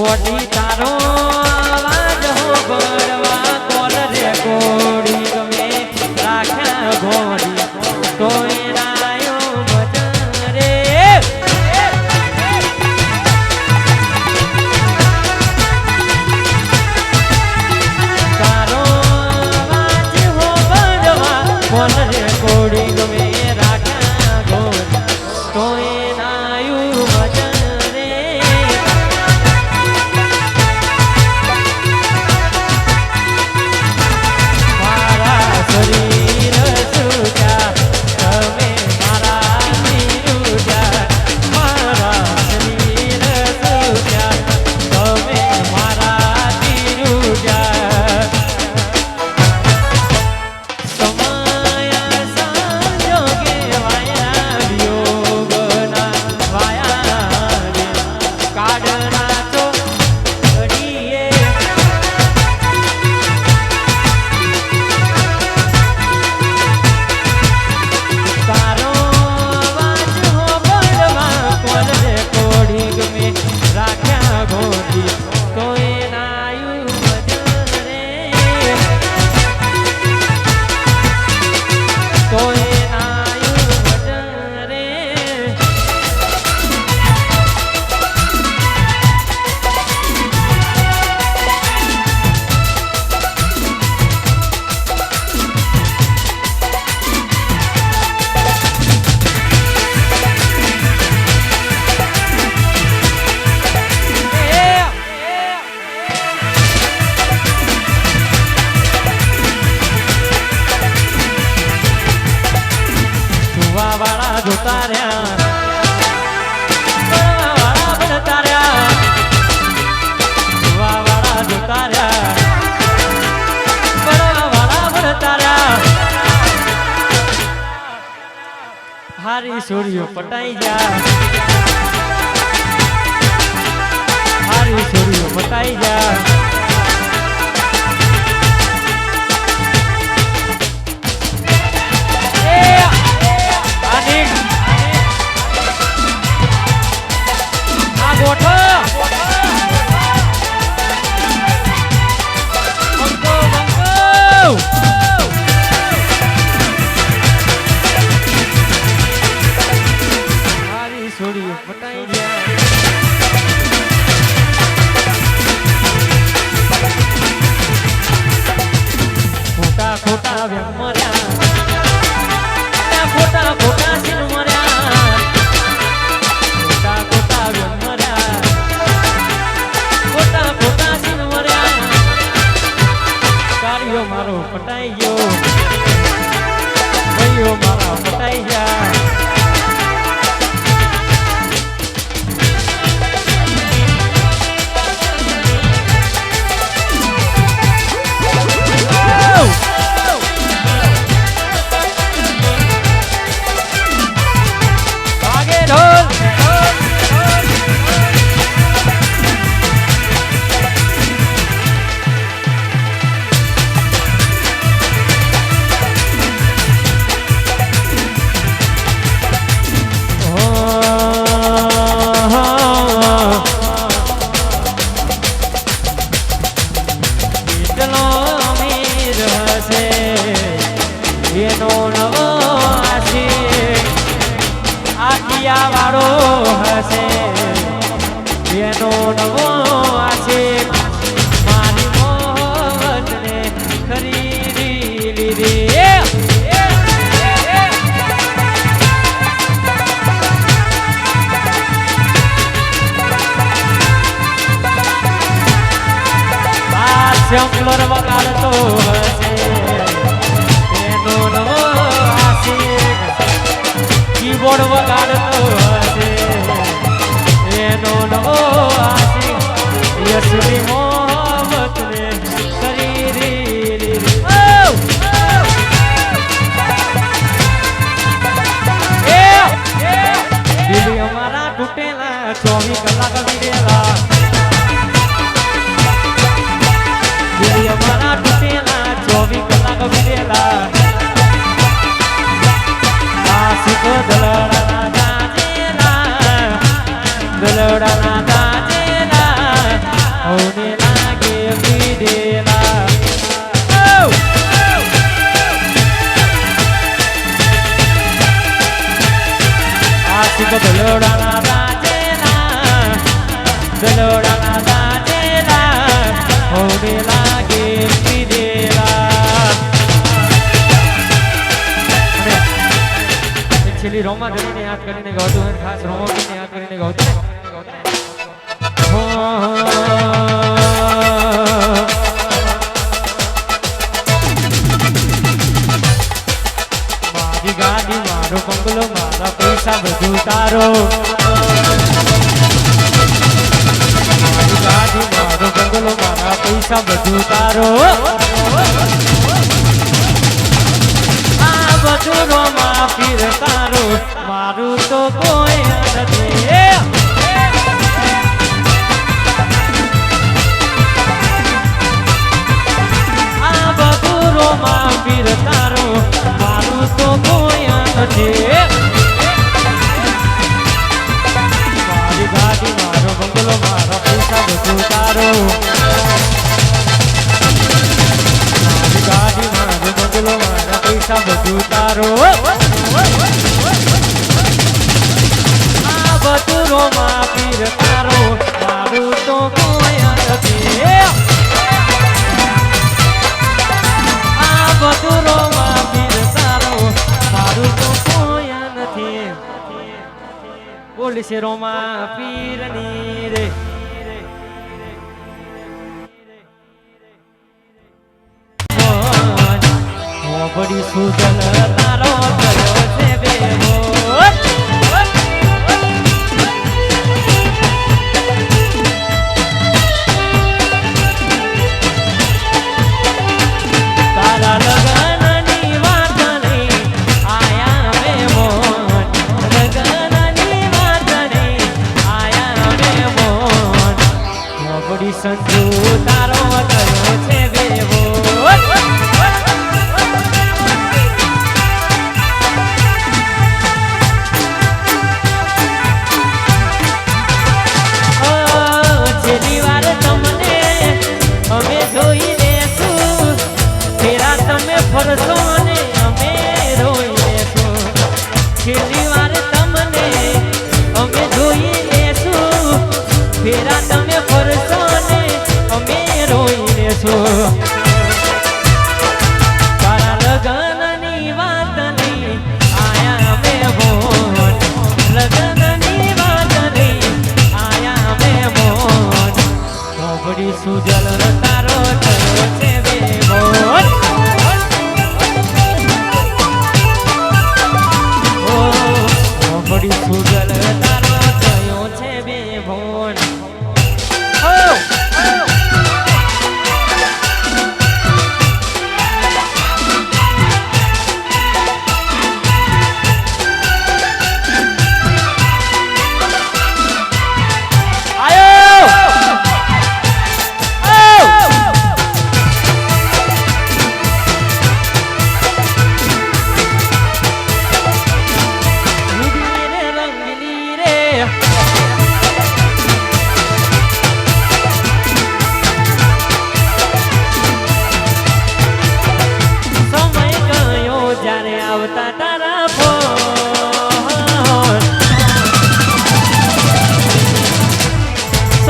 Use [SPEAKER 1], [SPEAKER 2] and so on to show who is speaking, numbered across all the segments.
[SPEAKER 1] મોટી તારો મારી સૂર્યો પટાઈ જા. મારી સૂર્યો પટાઈ જા. ગોઠો. શંકર વગાડતો હશે તેનો નવો આશિક કીબોર્ડ વગાડતો હશે તેનો નવો આશિક યશવી મોહમ્મદ કરી રી રી અમારા તૂટેલા ચોવીસ કલાક વિરેલા Daloran a da de la, oh de la સમાધાનોને યાદ કરીને ગાતું હોય ખાસ રોમો આશા બધું તારો આ બધું રોમા પીર તારો. મારું તો કોઈ નથી. આ બધું રોમા પીર તારો. મારું તો કોઈ નથી. બોલ છે રોમા પીરની રે. સાંભળી સુદન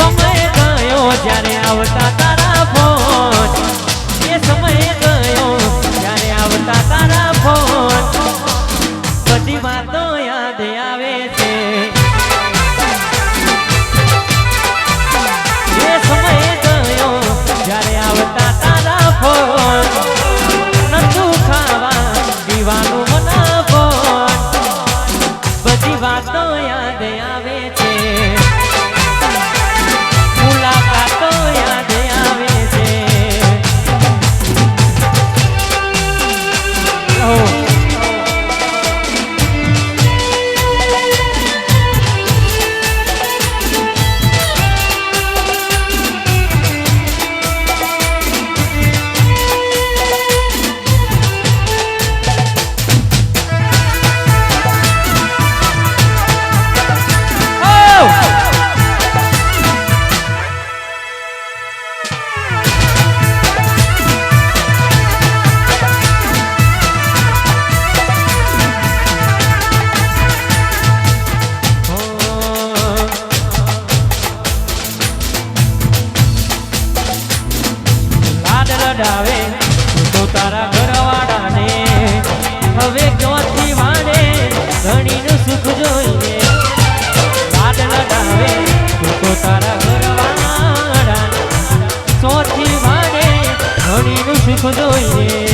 [SPEAKER 1] સમય ગયો જ્યારે આવતા તારા রে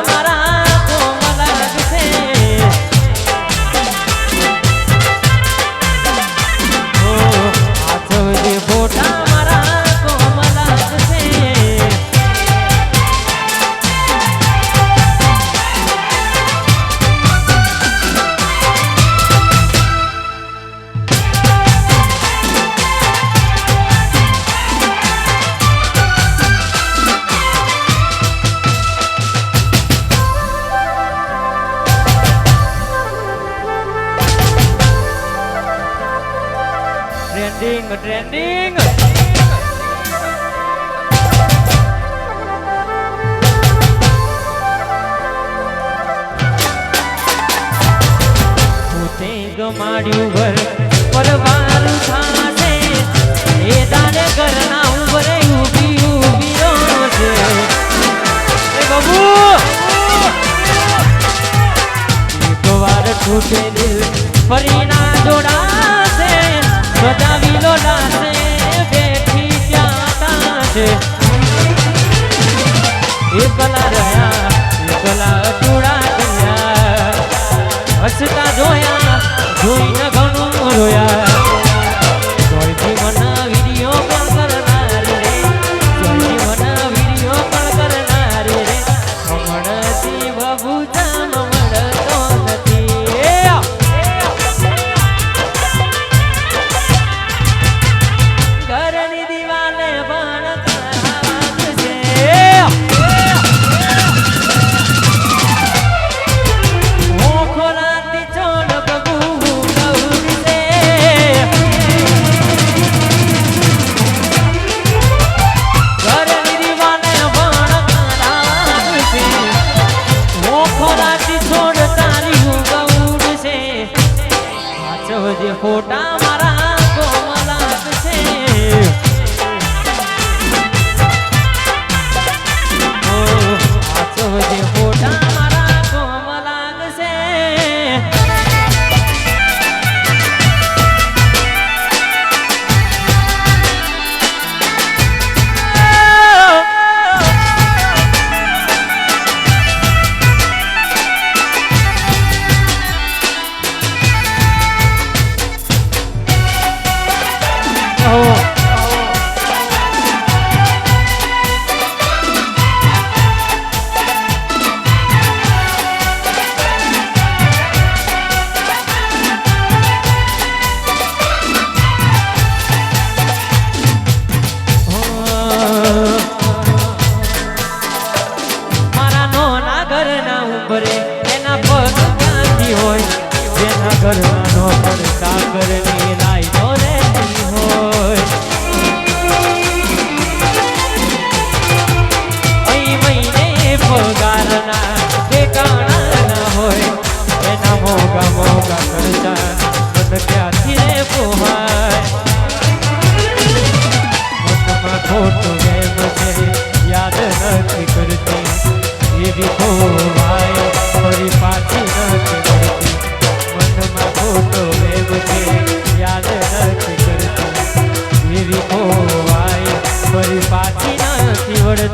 [SPEAKER 1] i'm Samara. ટ્રેન્ડિંગ ટ્રેન્ડિંગ પોતે ગમાડ્યું વર પરવારું થાશે. એ દાને ઘરના ઉભરે ઊભી ઊભી રોશે. બાબુ! એક વાર છૂટે દિલ ફરી જોડા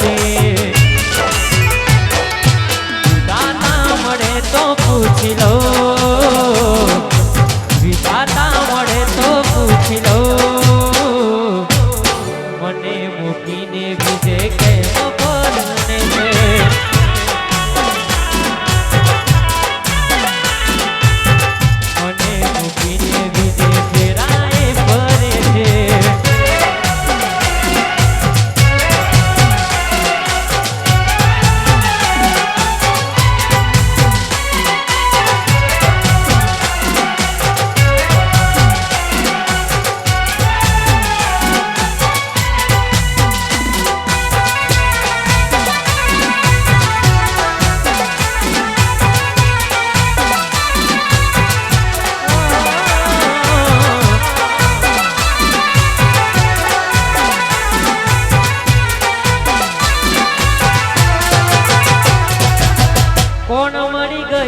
[SPEAKER 1] você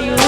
[SPEAKER 1] you.